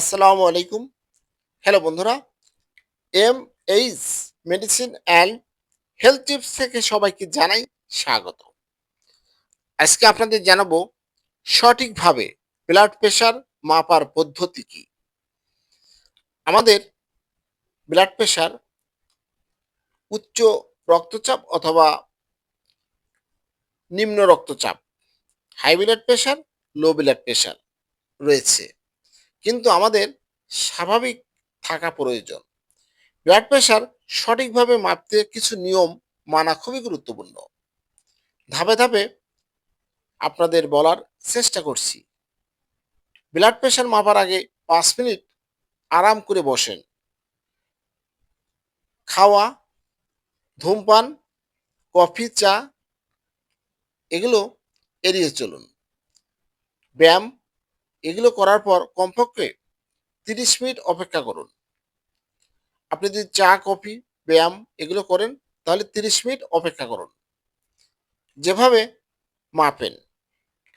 আসসালামু আলাইকুম। হ্যালো বন্ধুরা M H medicine and health tips থেকে সবাইকে জানাই স্বাগত। আজকে আপনাদের জানাব সঠিকভাবে ব্লাড প্রেশার মাপার পদ্ধতি কি? আমাদের ব্লাড প্রেশার উচ্চ রক্তচাপ অথবা নিম্ন রক্তচাপ high blood pressure low blood pressure রয়েছে। কিন্তু আমাদের স্বাভাবিক থাকা প্রয়োজন। ব্লাড প্রেশার সঠিকভাবে মাপতে কিছু নিয়ম মানা খুবই গুরুত্বপূর্ণ। ধাপে ধাপে আপনাদের বলার চেষ্টা করছি। ব্লাড প্রেশার মাপার আগে পাঁচ মিনিট আরাম করে বসেন। খাওয়া, ধূমপান, কফি, চা, এগুলো এড়িয়ে চলুন। ব্যায়াম এগুলো করার পর কমপক্ষে তিরিশ মিনিট অপেক্ষা করুন। আপনি যদি চা, কফি, ব্যায়াম এগুলো করেন, তাহলে তিরিশ মিনিট অপেক্ষা করুন। যেভাবে মাপেন।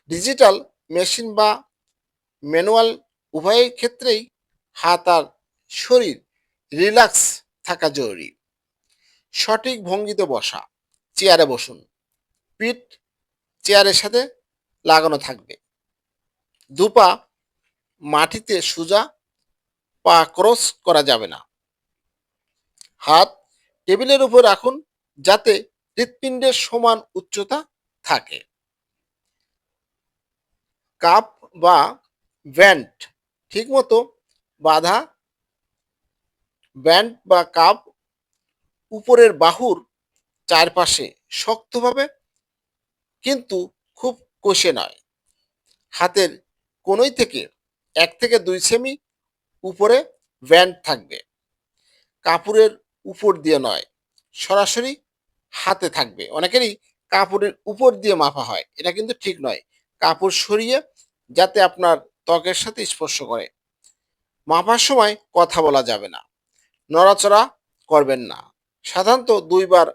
ডিজিটাল মেশিন বা ম্যানুয়াল উভয়ের ক্ষেত্রেই হাত আর শরীর রিল্যাক্স থাকা জরুরি। সঠিক ভঙ্গিতে বসা, চেয়ারে বসুন। পিঠ, চেয়ারের সাথে লাগানো থাকবে। দুপা মাটিতে সোজা পা ক্রস করা যাবে না। হাত টেবিলের উপর রাখুন যাতে হৃৎপিণ্ডের সমান উচ্চতা থাকে। কাপ বা ব্যান্ড ঠিকমতো বাঁধা ব্যান্ড বা কাপ উপরের বাহুর চারপাশে শক্তভাবে কিন্তু খুব কষে নয়। হাতের কোনোই থেকে এক থেকে দুই সেমি উপরে ব্যান্ড থাকবে। কাপড়ের উপর দিয়ে নয়, সরাসরি হাতে থাকবে। অনেকেরই কাপড়ের উপর দিয়ে মাপা হয়, এটা কিন্তু ঠিক নয়। কাপড় সরিয়ে যাতে আপনার ত্বকের সাথে স্পর্শ করে। মাপার সময় কথা বলা যাবে না, নড়াচড়া করবেন না। সাধারণত দুইবার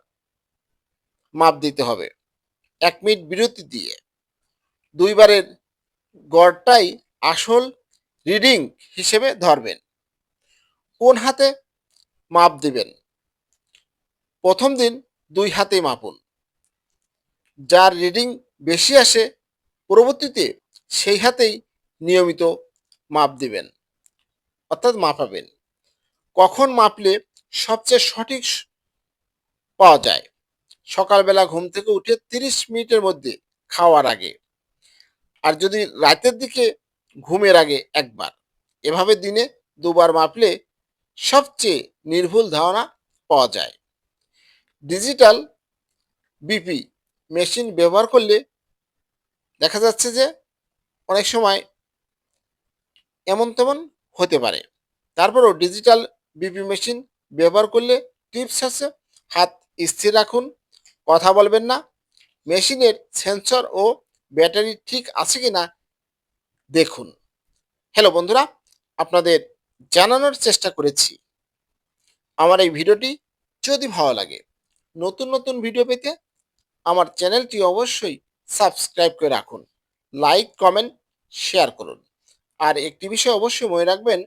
মাপ দিতে হবে, এক মিনিট বিরতি দিয়ে। দুইবারের গড়টাই আসল রিডিং হিসেবে ধরবেন। কোন হাতে মাপ দিবেন? প্রথম দিন দুই হাতেই মাপুন। যার রিডিং বেশি আসে, পরবর্তীতে সেই হাতেই নিয়মিত মাপ দিবেন, অর্থাৎ মাপাবেন। কখন মাপলে সবচেয়ে সঠিক পাওয়া যায়? সকালবেলা ঘুম থেকে উঠে তিরিশ মিনিটের মধ্যে খাওয়ার আগে। আর যদি রাতের দিকে ঘুমের আগে একবার, এভাবে দিনে দুবার মাপলে সবচেয়ে নির্ভুল ধারণা পাওয়া যায়। ডিজিটাল বিপি মেশিন ব্যবহার করলে দেখা যাচ্ছে যে অনেক সময় এমন তেমন হতে পারে। তারপরও ডিজিটাল বিপি মেশিন ব্যবহার করলে টিপস আছে, হাত স্থির রাখুন, কথা বলবেন না। মেশিনের সেন্সর ও ব্যাটারি ঠিক আছে কি না দেখুন। হ্যালো বন্ধুরা, আপনাদের জানানোর চেষ্টা করেছি। আমার এই ভিডিওটি যদি ভালো লাগে, নতুন নতুন ভিডিও পেতে আমার চ্যানেলটি অবশ্যই সাবস্ক্রাইব করে রাখুন। লাইক কমেন্ট শেয়ার করুন। আর একটি বিষয় অবশ্যই মনে রাখবেন,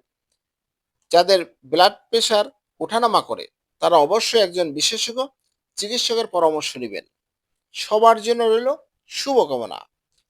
যাদের ব্লাড প্রেশার ওঠানামা করে, তারা অবশ্যই একজন বিশেষজ্ঞ চিকিৎসকের পরামর্শ নেবেন। সবার জন্য রইল শুভকামনা।